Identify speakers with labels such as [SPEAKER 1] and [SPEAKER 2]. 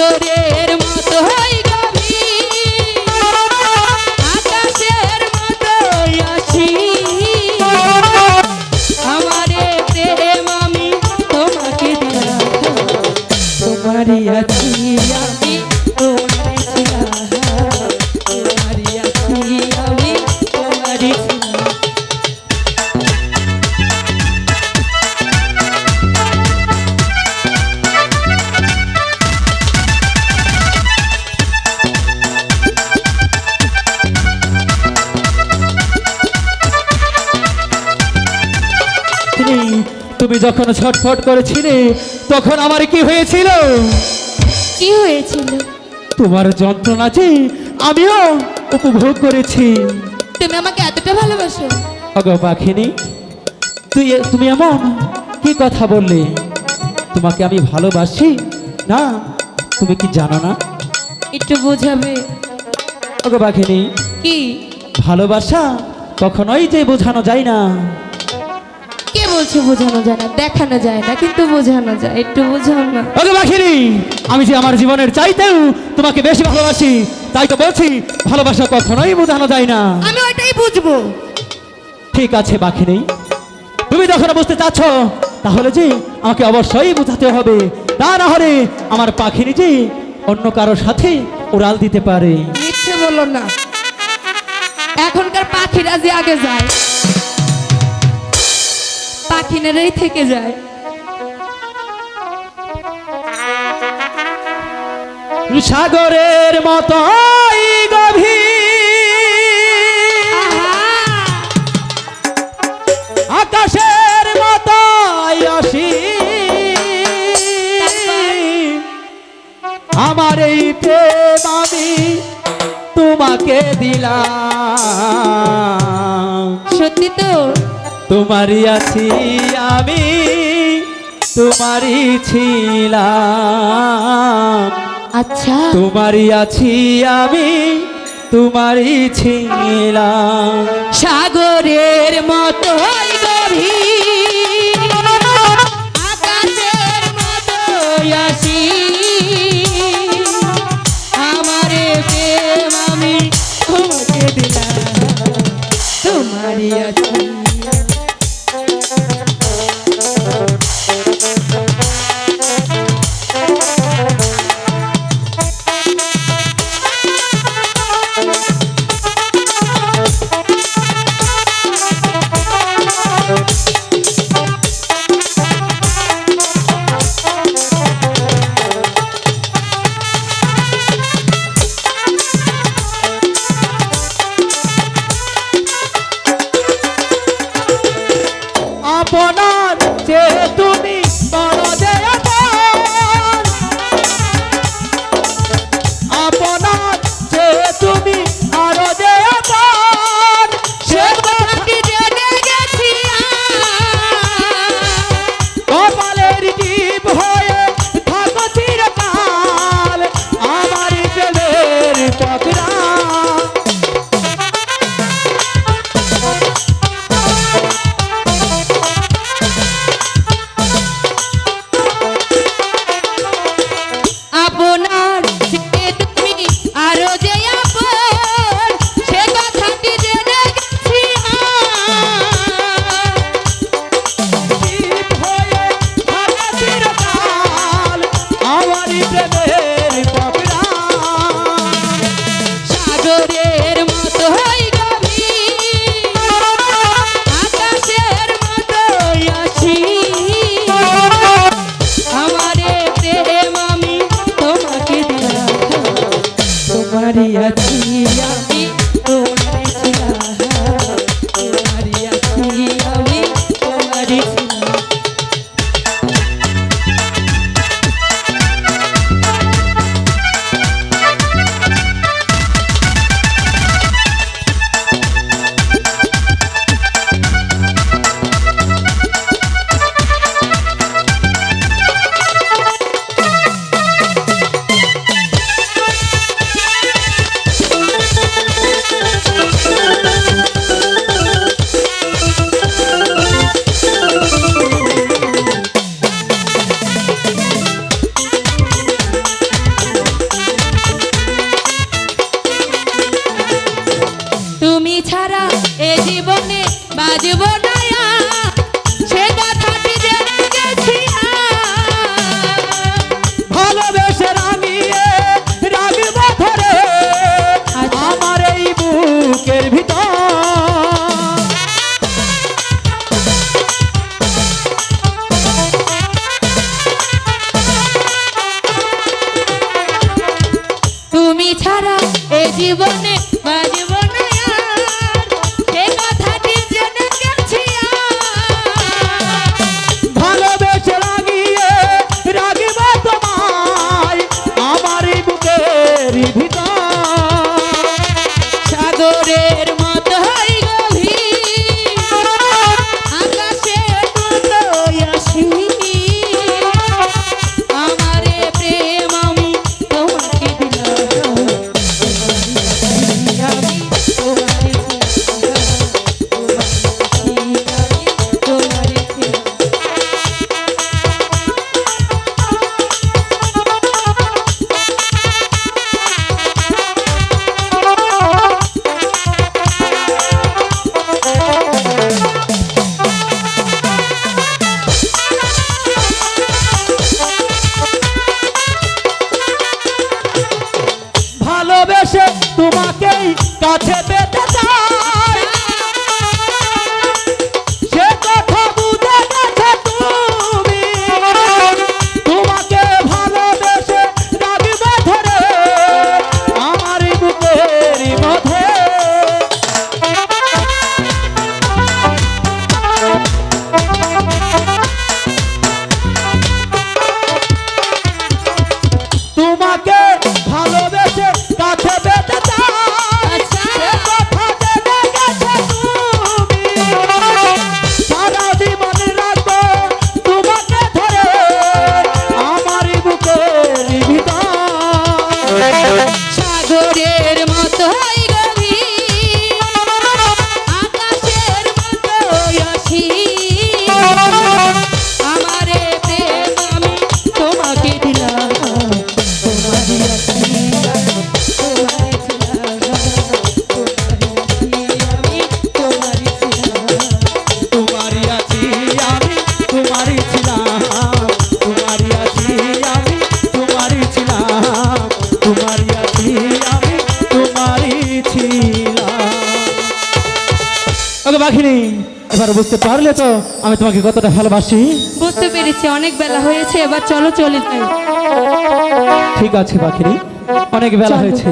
[SPEAKER 1] সাগরের মতো হই গভীর আকাশের আছি। আমারে প্রেম আমি তোমাকে দিলাম আছি
[SPEAKER 2] তুমি যখন ছটফট করেছিলে তখন আমার কি হয়েছিল?
[SPEAKER 1] কি হয়েছিল?
[SPEAKER 2] তোমার যন্ত্রণা যে আমিও উপভোগ করেছি।
[SPEAKER 1] তুমি আমাকে এতটা ভালোবাসো?
[SPEAKER 2] অগো পাখিনি তুই তুমি এমন কি কথা বললে? তোমাকে আমি ভালোবাসি? না তুমি কি জানো না?
[SPEAKER 1] একটু বোঝাবে।
[SPEAKER 2] অগো পাখিনি
[SPEAKER 1] কি?
[SPEAKER 2] ভালোবাসা কখনোই যে বোঝানো যায় না।
[SPEAKER 1] কে বলছে বোঝানো যায় না দেখানো যায় না কিন্তু বোঝানো যায় একটু বোঝাও না।
[SPEAKER 2] ওকে বাখিনি আমি যে আমার জীবনের চাইতেও তোমাকে বেশি ভালোবাসি তাই তো বলছি ভালোবাসা কখনোই বোঝানো যায় না।
[SPEAKER 1] আমি ওইটাই বুঝব।
[SPEAKER 2] ঠিক আছে বাখিনি তুমি যখন বুঝতে চাচ্ছ তাহলে যে আমাকে অবশ্যই বোঝাতে হবে। তা না হলে আমার পাখিনি যে অন্য কারোর সাথে উড়াল দিতে পারে।
[SPEAKER 1] মিথ্যে বলো না। এখনকার পাখিরা যে আগে যায়। পাখিনেরাই থেকে যায়।
[SPEAKER 2] সাগরের মতোই গভীর। আকাশের অসীম। আমার এই প্রেম আমি তোমাকে দিলাম।
[SPEAKER 1] সত্যি তো?
[SPEAKER 2] তোমারই আছি আমি তোমারই ছিলাম।
[SPEAKER 1] আচ্ছা।
[SPEAKER 2] তোমারই আছি আমি তোমারই ছিলাম।
[SPEAKER 1] সাগরের মতো গভীর আকাশের মতো আসি।
[SPEAKER 2] তুমি
[SPEAKER 1] ছাড়া এ জীবনে বাজব না।
[SPEAKER 2] বাঘিনী এবার বুঝতে পারলে তো আমি তোমাকে কতটা ভালোবাসি।
[SPEAKER 1] বুঝতে পেরেছি অনেক বেলা হয়েছে এবার চলো চলে যাই।
[SPEAKER 2] ঠিক আছে বাঘিনী অনেক বেলা হয়েছে।